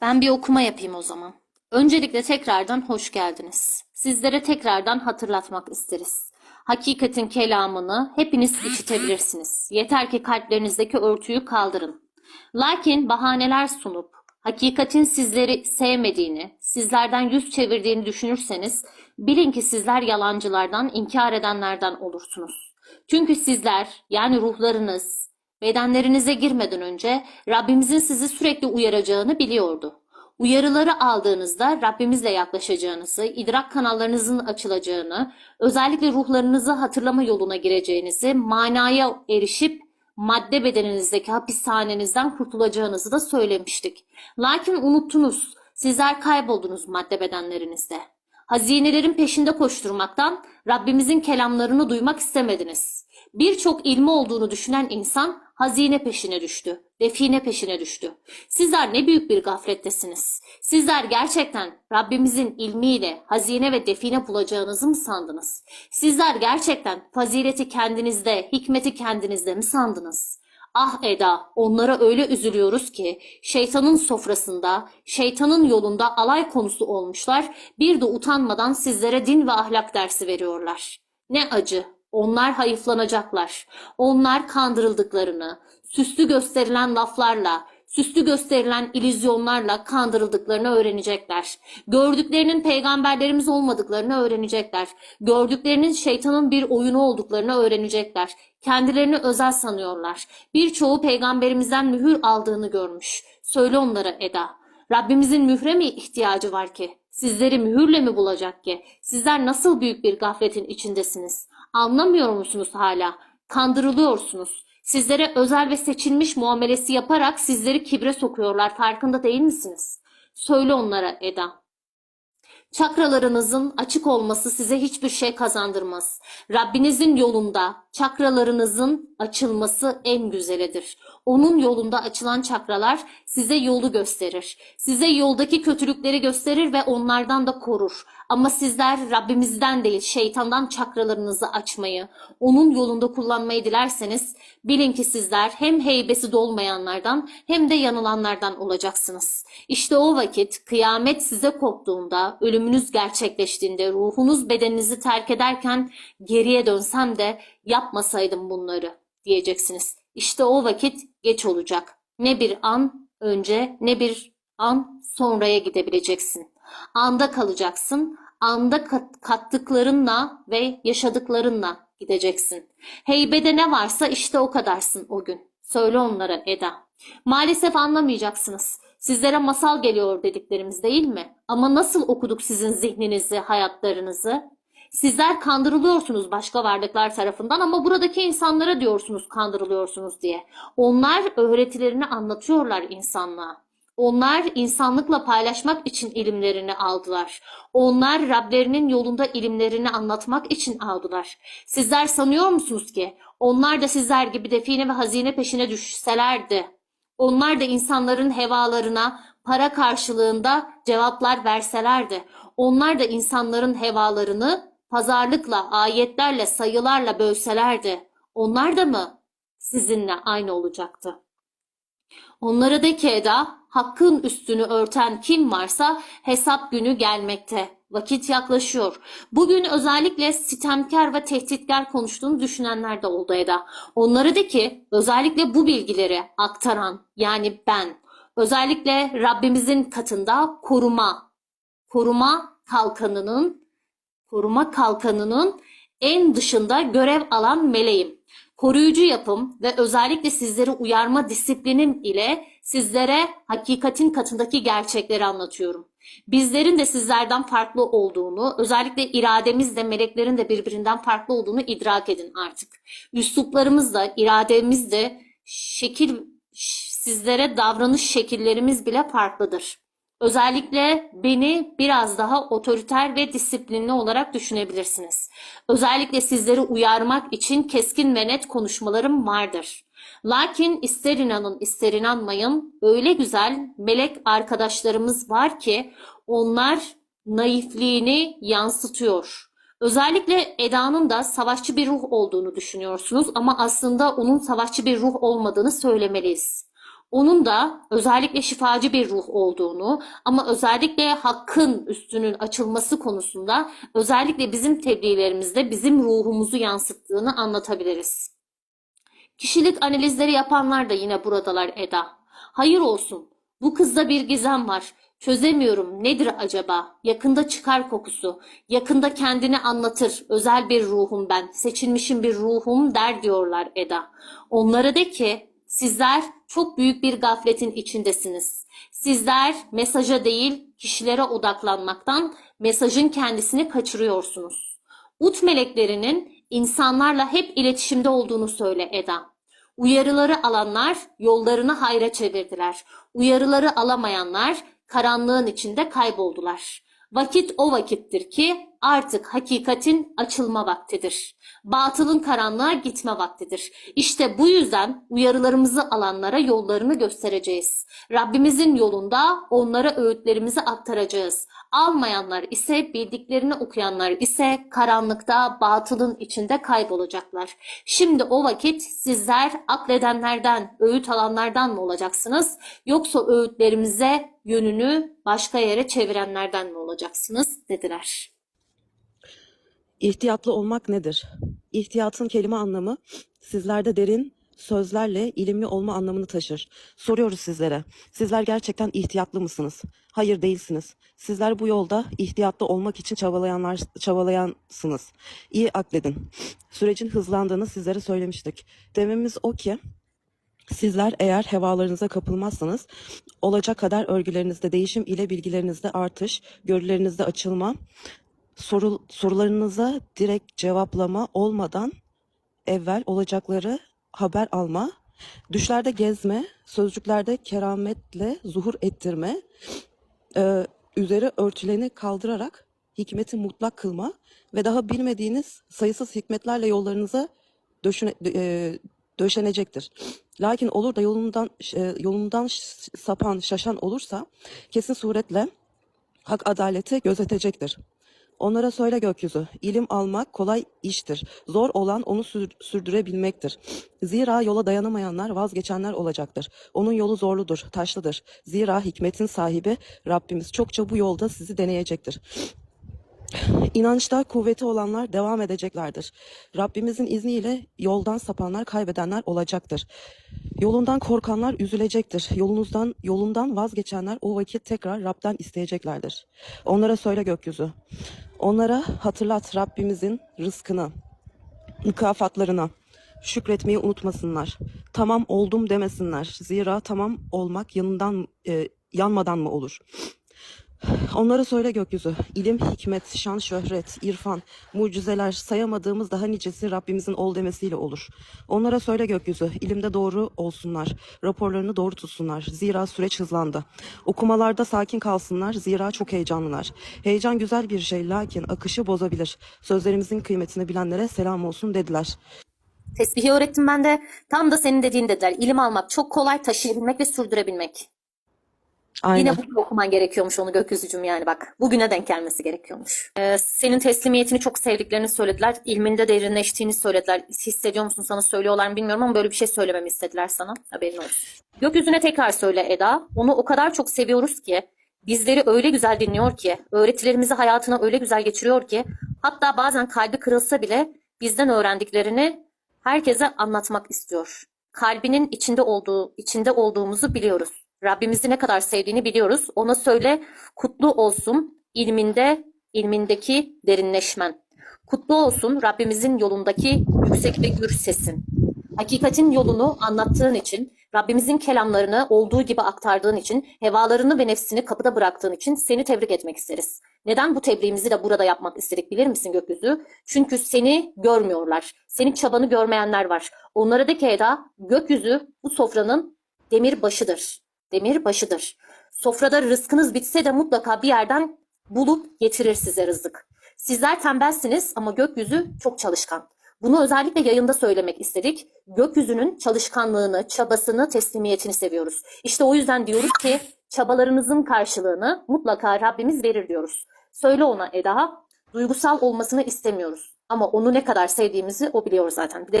Ben bir okuma yapayım o zaman. Öncelikle tekrardan hoş geldiniz. Sizlere tekrardan hatırlatmak isteriz. Hakikatin kelamını hepiniz işitebilirsiniz. Yeter ki kalplerinizdeki örtüyü kaldırın. Lakin bahaneler sunup hakikatin sizleri sevmediğini, sizlerden yüz çevirdiğini düşünürseniz bilin ki sizler yalancılardan, inkar edenlerden olursunuz. Çünkü sizler yani ruhlarınız bedenlerinize girmeden önce Rabbimizin sizi sürekli uyaracağını biliyordu. Uyarıları aldığınızda Rabbimizle yaklaşacağınızı, idrak kanallarınızın açılacağını, özellikle ruhlarınızı hatırlama yoluna gireceğinizi, manaya erişip madde bedeninizdeki hapishanenizden kurtulacağınızı da söylemiştik. Lakin unuttunuz, sizler kayboldunuz madde bedenlerinizde. Hazinelerin peşinde koşturmaktan Rabbimizin kelamlarını duymak istemediniz. Birçok ilmi olduğunu düşünen insan hazine peşine düştü, define peşine düştü. Sizler ne büyük bir gaflettesiniz. Sizler gerçekten Rabbimizin ilmiyle hazine ve define bulacağınızı mı sandınız? Sizler gerçekten fazileti kendinizde, hikmeti kendinizde mi sandınız? Ah Eda, onlara öyle üzülüyoruz ki şeytanın sofrasında, şeytanın yolunda alay konusu olmuşlar, bir de utanmadan sizlere din ve ahlak dersi veriyorlar. Ne acı, onlar hayıflanacaklar. Onlar kandırıldıklarını, süslü gösterilen laflarla, süslü gösterilen illüzyonlarla kandırıldıklarını öğrenecekler. Gördüklerinin peygamberlerimiz olmadıklarını öğrenecekler. Gördüklerinin şeytanın bir oyunu olduklarını öğrenecekler. Kendilerini özel sanıyorlar. Birçoğu peygamberimizden mühür aldığını görmüş. Söyle onlara Eda. Rabbimizin mühre mi ihtiyacı var ki? Sizleri mühürle mi bulacak ki? Sizler nasıl büyük bir gafletin içindesiniz? Anlamıyor musunuz hala? Kandırılıyorsunuz. Sizlere özel ve seçilmiş muamelesi yaparak sizleri kibre sokuyorlar. Farkında değil misiniz? Söyle onlara Eda. Çakralarınızın açık olması size hiçbir şey kazandırmaz. Rabbinizin yolunda çakralarınızın açılması en güzelidir. Onun yolunda açılan çakralar size yolu gösterir. Size yoldaki kötülükleri gösterir ve onlardan da korur. Ama sizler Rabbimizden değil şeytandan çakralarınızı açmayı, onun yolunda kullanmayı dilerseniz bilin ki sizler hem heybesi dolmayanlardan hem de yanılanlardan olacaksınız. İşte o vakit kıyamet size koptuğunda, ölümünüz gerçekleştiğinde, ruhunuz bedeninizi terk ederken geriye dönsem de yapmasaydım bunları diyeceksiniz. İşte o vakit geç olacak. Ne bir an önce ne bir an sonraya gidebileceksin. Anda kalacaksın. Anda kat- kattıklarınla ve yaşadıklarınla gideceksin. Heybede ne varsa işte o kadarsın o gün. Söyle onlara Eda. Maalesef anlamayacaksınız. Sizlere masal geliyor dediklerimiz değil mi? Ama nasıl okuduk sizin zihninizi, hayatlarınızı? Sizler kandırılıyorsunuz başka varlıklar tarafından ama buradaki insanlara diyorsunuz kandırılıyorsunuz diye. Onlar öğretilerini anlatıyorlar insanlığa. Onlar insanlıkla paylaşmak için ilimlerini aldılar. Onlar Rablerinin yolunda ilimlerini anlatmak için aldılar. Sizler sanıyor musunuz ki onlar da sizler gibi define ve hazine peşine düşselerdi, onlar da insanların hevalarına para karşılığında cevaplar verselerdi, onlar da insanların hevalarını pazarlıkla, ayetlerle, sayılarla bölselerdi, onlar da mı sizinle aynı olacaktı? Onlara de ki Eda, hakkın üstünü örten kim varsa hesap günü gelmekte. Vakit yaklaşıyor. Bugün özellikle sitemkar ve tehditkar konuştuğunu düşünenler de oldu Eda. Onlara de ki özellikle bu bilgileri aktaran yani ben özellikle Rabbimizin katında koruma, koruma kalkanının koruma kalkanının en dışında görev alan meleğim. Koruyucu yapım ve özellikle sizleri uyarma disiplinim ile sizlere hakikatin katındaki gerçekleri anlatıyorum. Bizlerin de sizlerden farklı olduğunu, özellikle irademiz de meleklerin de birbirinden farklı olduğunu idrak edin artık. Üsluplarımız da, irademiz de, şekil, sizlere davranış şekillerimiz bile farklıdır. Özellikle beni biraz daha otoriter ve disiplinli olarak düşünebilirsiniz. Özellikle sizleri uyarmak için keskin ve net konuşmalarım vardır. Lakin ister inanın ister inanmayın öyle güzel melek arkadaşlarımız var ki onlar naifliğini yansıtıyor. Özellikle Eda'nın da savaşçı bir ruh olduğunu düşünüyorsunuz ama aslında onun savaşçı bir ruh olmadığını söylemeliyiz. Onun da özellikle şifacı bir ruh olduğunu ama özellikle hakkın üstünün açılması konusunda özellikle bizim tebliğlerimizde bizim ruhumuzu yansıttığını anlatabiliriz. Kişilik analizleri yapanlar da yine buradalar Eda. Hayır olsun. Bu kızda bir gizem var. Çözemiyorum. Nedir acaba? Yakında çıkar kokusu. Yakında kendini anlatır. Özel bir ruhum ben. Seçilmişim bir ruhum der diyorlar Eda. Onlara de ki sizler çok büyük bir gafletin içindesiniz. Sizler mesaja değil kişilere odaklanmaktan mesajın kendisini kaçırıyorsunuz. Ut meleklerinin insanlarla hep iletişimde olduğunu söyle Eda. Uyarıları alanlar yollarını hayra çevirdiler. Uyarıları alamayanlar karanlığın içinde kayboldular. Vakit o vakittir ki artık hakikatin açılma vaktidir. Batılın karanlığa gitme vaktidir. İşte bu yüzden uyarılarımızı alanlara yollarını göstereceğiz. Rabbimizin yolunda onlara öğütlerimizi aktaracağız. Almayanlar ise bildiklerini okuyanlar ise karanlıkta batılın içinde kaybolacaklar. Şimdi o vakit sizler akledenlerden, öğüt alanlardan mı olacaksınız? Yoksa öğütlerimize yönünü başka yere çevirenlerden mi olacaksınız? dediler. İhtiyatlı olmak nedir? İhtiyatın kelime anlamı sizlerde derin sözlerle ilimli olma anlamını taşır. Soruyoruz sizlere. Sizler gerçekten ihtiyatlı mısınız? Hayır değilsiniz. Sizler bu yolda ihtiyatlı olmak için çabalayanlar çabalayansınız. İyi akledin. Sürecin hızlandığını sizlere söylemiştik. Dememiz o ki Sizler eğer hevalarınıza kapılmazsanız olacak kadar örgülerinizde değişim ile bilgilerinizde artış, görülerinizde açılma, soru, sorularınıza direkt cevaplama olmadan evvel olacakları haber alma, düşlerde gezme, sözcüklerde kerametle zuhur ettirme, e, üzeri örtüleni kaldırarak hikmeti mutlak kılma ve daha bilmediğiniz sayısız hikmetlerle yollarınıza döşüne, e, döşenecektir. Lakin olur da yolundan e, yolundan sapan, şaşan olursa kesin suretle hak adaleti gözetecektir. Onlara söyle gökyüzü, ilim almak kolay iştir. Zor olan onu sür- sürdürebilmektir. Zira yola dayanamayanlar vazgeçenler olacaktır. Onun yolu zorludur, taşlıdır. Zira hikmetin sahibi Rabbimiz çokça bu yolda sizi deneyecektir. İnançta kuvveti olanlar devam edeceklerdir. Rabbimizin izniyle yoldan sapanlar kaybedenler olacaktır. Yolundan korkanlar üzülecektir. Yolunuzdan yolundan vazgeçenler o vakit tekrar Rab'den isteyeceklerdir. Onlara söyle gökyüzü. Onlara hatırlat Rabbimizin rızkını, mükafatlarına. Şükretmeyi unutmasınlar. Tamam oldum demesinler. Zira tamam olmak yanından e, yanmadan mı olur? Onlara söyle gökyüzü, ilim, hikmet, şan, şöhret, irfan, mucizeler sayamadığımız daha nicesi Rabbimizin ol demesiyle olur. Onlara söyle gökyüzü, ilimde doğru olsunlar, raporlarını doğru tutsunlar. Zira süreç hızlandı. Okumalarda sakin kalsınlar, zira çok heyecanlılar. Heyecan güzel bir şey, lakin akışı bozabilir. Sözlerimizin kıymetini bilenlere selam olsun dediler. Tesbihi öğrettim ben de. Tam da senin dediğin dediler. İlim almak çok kolay, taşıyabilmek ve sürdürebilmek. Aynen. Yine bugün okuman gerekiyormuş onu gökyüzücüm yani bak. Bugüne denk gelmesi gerekiyormuş. Ee, senin teslimiyetini çok sevdiklerini söylediler. İlminde derinleştiğini söylediler. Hissediyor musun sana söylüyorlar mı bilmiyorum ama böyle bir şey söylememi istediler sana. Haberin olsun. Gökyüzüne tekrar söyle Eda. Onu o kadar çok seviyoruz ki. Bizleri öyle güzel dinliyor ki. Öğretilerimizi hayatına öyle güzel geçiriyor ki. Hatta bazen kalbi kırılsa bile bizden öğrendiklerini herkese anlatmak istiyor. Kalbinin içinde olduğu, içinde olduğumuzu biliyoruz. Rabbimizi ne kadar sevdiğini biliyoruz. Ona söyle kutlu olsun ilminde, ilmindeki derinleşmen. Kutlu olsun Rabbimizin yolundaki yüksek ve gür sesin. Hakikatin yolunu anlattığın için, Rabbimizin kelamlarını olduğu gibi aktardığın için, hevalarını ve nefsini kapıda bıraktığın için seni tebrik etmek isteriz. Neden bu tebliğimizi de burada yapmak istedik bilir misin gökyüzü? Çünkü seni görmüyorlar. Senin çabanı görmeyenler var. Onlara de ki Eda, gökyüzü bu sofranın demir başıdır. Demir başıdır. Sofrada rızkınız bitse de mutlaka bir yerden bulup getirir size rızık. Sizler tembelsiniz ama gökyüzü çok çalışkan. Bunu özellikle yayında söylemek istedik. Gökyüzünün çalışkanlığını, çabasını, teslimiyetini seviyoruz. İşte o yüzden diyoruz ki çabalarınızın karşılığını mutlaka Rabbimiz verir diyoruz. Söyle ona Eda, duygusal olmasını istemiyoruz. Ama onu ne kadar sevdiğimizi o biliyor zaten. Bir de